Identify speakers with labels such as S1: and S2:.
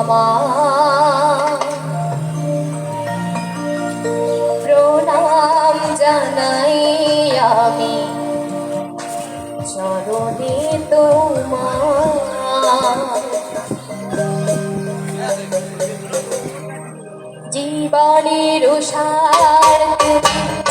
S1: আমার প্রণাম জানাই আমি। চরণে তোমার জীবনের সার তুমি